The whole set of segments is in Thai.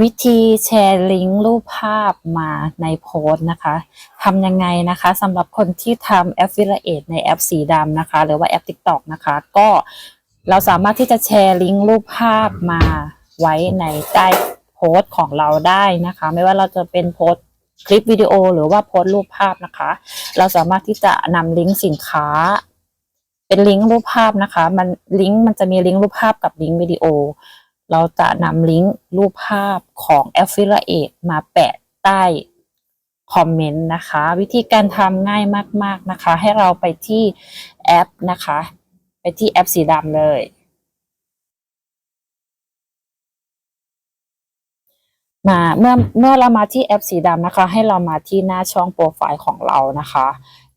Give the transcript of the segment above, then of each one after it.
วิธีแชร์ลิงก์รูปภาพมาในโพสต์นะคะทำยังไงนะคะสำหรับคนที่ทำ Affiliate ในแอปสีดำนะคะ หรือว่าแอป TikTok นะคะ ก็เราสามารถที่จะแชร์ลิงก์รูปภาพมาไว้ในใต้โพสต์ของเราได้นะคะ ไม่ว่าเราจะเป็นโพสต์คลิปวิดีโอหรือว่าโพสต์รูปภาพนะคะ เราสามารถที่จะนำลิงก์สินค้า เป็นลิงก์รูปภาพนะคะ มันลิงก์มันจะมีลิงก์รูปภาพกับลิงก์วิดีโอ เราจะนำลิงก์รูปภาพของ Affiliate มาแปะใต้คอมเมนต์นะคะ วิธีการทำง่ายมาก ๆนะคะ ให้เราไปที่แอปนะคะ ไปที่แอปสีดำเลย มาเมื่อเมื่อเรามาที่แอปสีดำนะคะ ให้เรามาที่หน้าช่องโปรไฟล์ของเรานะคะ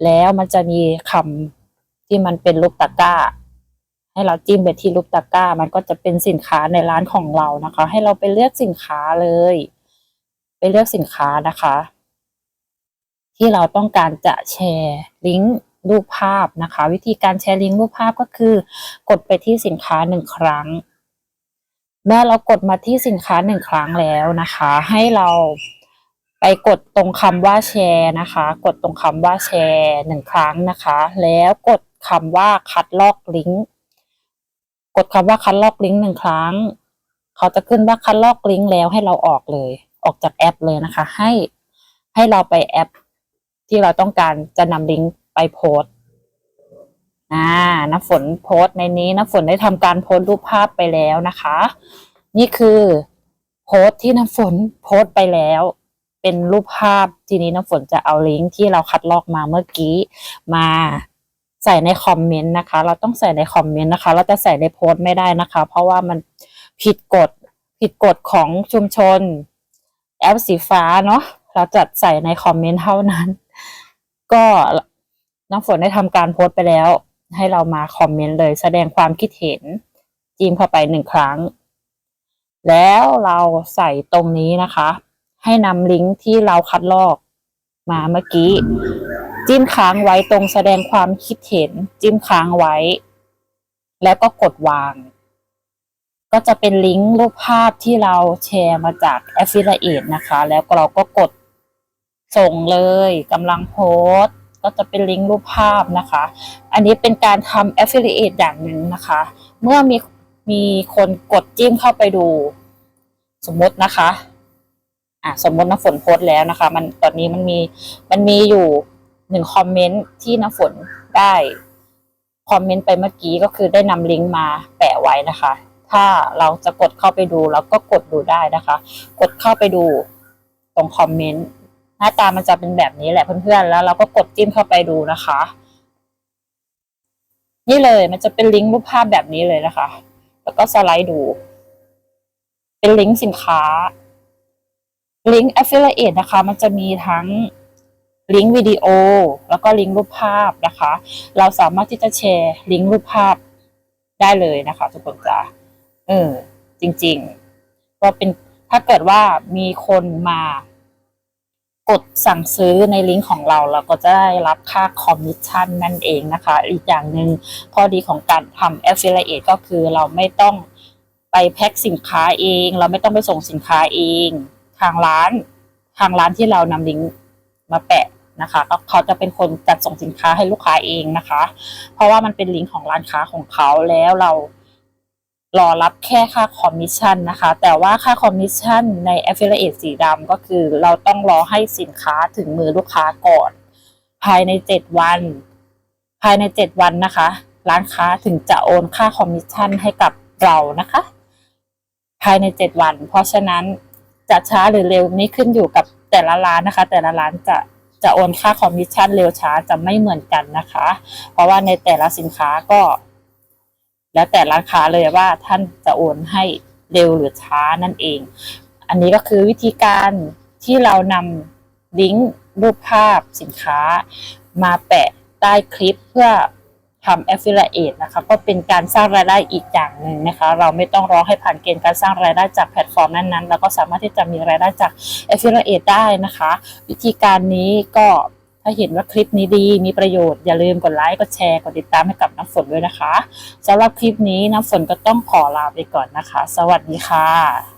แล้วมันจะมีคำที่มันเป็นรูปตะกร้า ให้เราจิ้มไปที่รูปตะกร้า มันก็จะเป็นสินค้าในร้านของเรานะคะ ให้เราไปเลือกสินค้าเลย ไปเลือกสินค้านะคะ ที่เราต้องการจะแชร์ลิงก์รูปภาพนะคะ วิธีการแชร์ลิงก์รูปภาพก็คือ กดไปที่สินค้าหนึ่งครั้งเมื่อเรากดมาที่สินค้าหนึ่งครั้งแล้วนะคะ ให้เราไปกดตรงคำว่าแชร์นะคะ กดตรงคำว่าแชร์หนึ่งครั้งนะคะ แล้วกดคำว่าคัดลอกลิงก์ กดคำว่าคัดลอกลิงก์หนึ่งครั้ง เขาจะขึ้นว่าคัดลอกลิงก์แล้วให้เราออกเลย ออกจากแอปเลยนะคะ ให้ให้เราไปแอป ที่เราต้องการจะนำลิงก์ไปโพสต์อ่าน้ำฝนโพสต์ในนี้น้ำฝนได้ทำการโพสต์รูปภาพไปแล้วนะคะ นี่คือโพสต์ที่น้ำฝนโพสต์ไปแล้วเป็นรูปภาพทีนี้น้ำฝนจะเอาลิงก์ที่เราคัดลอกมาเมื่อกี้มา ใส่ในคอมเมนต์นะคะ เราต้องใส่ในคอมเมนต์นะคะ เราจะใส่ในโพสต์ไม่ได้นะคะ เพราะว่ามันผิดกฎผิดกฎของชุมชน แอปสีฟ้าเนาะเราจัดใส่ในคอมเมนต์เท่านั้น ก็น้ำฝนได้ทำการโพสต์ไปแล้ว ให้เรามาคอมเมนต์เลยแสดงความคิดเห็นจิ้มเข้าไปหนึ่งครั้ง แล้วเราใส่ตรงนี้นะคะ ให้นำลิงก์ที่เราคัดลอกมาเมื่อกี้ จิ้มค้างไว้ตรงแสดงความคิดเห็น จิ้มค้างไว้ แล้วก็กดวาง ก็จะเป็นลิงก์รูปภาพที่เราแชร์มาจาก Affiliate นะคะ แล้วเราก็กดส่งเลยกำลังโพสต์ก็จะเป็นลิงก์รูปภาพนะคะ อันนี้เป็นการทำ Affiliate อย่างหนึ่งนะคะ เมื่อมีมีคนกดจิ้มเข้าไปดู สมมตินะคะ อะสมมติน้ำฝนโพสต์แล้วนะคะ มันตอนนี้มันมีมันมีอยู่ หนึ่งคอมเมนต์ที่น้ำฝนได้คอมเมนต์ไปเมื่อกี้ก็คือได้นำลิงก์มาแปะไว้นะคะ ถ้าเราจะกดเข้าไปดูเราก็กดดูได้นะคะ กดเข้าไปดูตรงคอมเมนต์หน้าตามันจะเป็นแบบนี้แหละเพื่อนๆแล้วเราก็กดจิ้มเข้าไปดูนะคะ นี่เลยมันจะเป็นลิงก์รูปภาพแบบนี้เลยนะคะ แล้วก็สไลด์ดู เป็นลิงก์สินค้าลิงก์ affiliate นะคะ มันจะมีทั้ง ลิงก์วิดีโอ แล้วก็ลิงก์รูปภาพนะคะ เราสามารถที่จะแชร์ลิงก์รูปภาพได้เลยนะคะทุกคนจ้าเออจริงๆ ก็เป็นถ้าเกิดว่ามีคนมากดสั่งซื้อในลิงก์ของเรา เราก็จะได้รับค่าคอมมิชชั่นนั่นเองนะคะ อีกอย่างหนึ่งข้อดีของการทำ affiliate ก็คือเราไม่ต้องไปแพ็คสินค้าเอง เราไม่ต้องไปส่งสินค้าเอง ทางร้านทางร้านที่เรานำลิงก์มาแปะ นะคะก็เขาจะเป็นคนจัดส่งสินค้าให้ลูกค้าเองนะคะ เพราะว่ามันเป็นลิงก์ของร้านค้าของเขาแล้วเรารอรับแค่ค่าคอมมิชชั่นนะคะ แต่ว่าค่าคอมมิชชั่นใน Affiliate สีดำก็คือเราต้องรอให้สินค้าถึงมือลูกค้าก่อน ภายใน 7 วัน ภายใน 7 วันนะคะ ร้านค้าถึงจะโอนค่าคอมมิชชั่นให้กับเรานะคะ ภายใน 7 วัน เพราะฉะนั้นจะช้าหรือเร็วนี่ขึ้นอยู่กับแต่ละร้านนะคะ แต่ละร้านจะ จะโอนค่าคอมมิชชั่นเร็วช้าจะไม่เหมือนกันนะคะ เพราะว่าในแต่ละสินค้าก็ แล้วแต่ร้านค้าเลยว่าท่านจะโอนให้เร็วหรือช้านั่นเอง อันนี้ก็คือวิธีการที่เรานำลิงก์รูปภาพสินค้า มาแปะใต้คลิปเพื่อ ทำ affiliate นะคะก็เป็นการสร้างรายได้อีกอย่างหนึ่งนะคะ เราไม่ต้องรอให้ผ่านเกณฑ์การสร้างรายได้จากแพลตฟอร์มนั้นๆเราก็สามารถที่จะมีรายได้จาก affiliate ได้นะคะ วิธีการนี้ก็ถ้าเห็นว่าคลิปนี้ดีมีประโยชน์อย่าลืมกดไลค์กดแชร์กดติดตามให้กับน้ำฝนด้วยนะคะสำหรับคลิปนี้น้ำฝนก็ต้องขอลาไปก่อนนะคะ สวัสดีค่ะ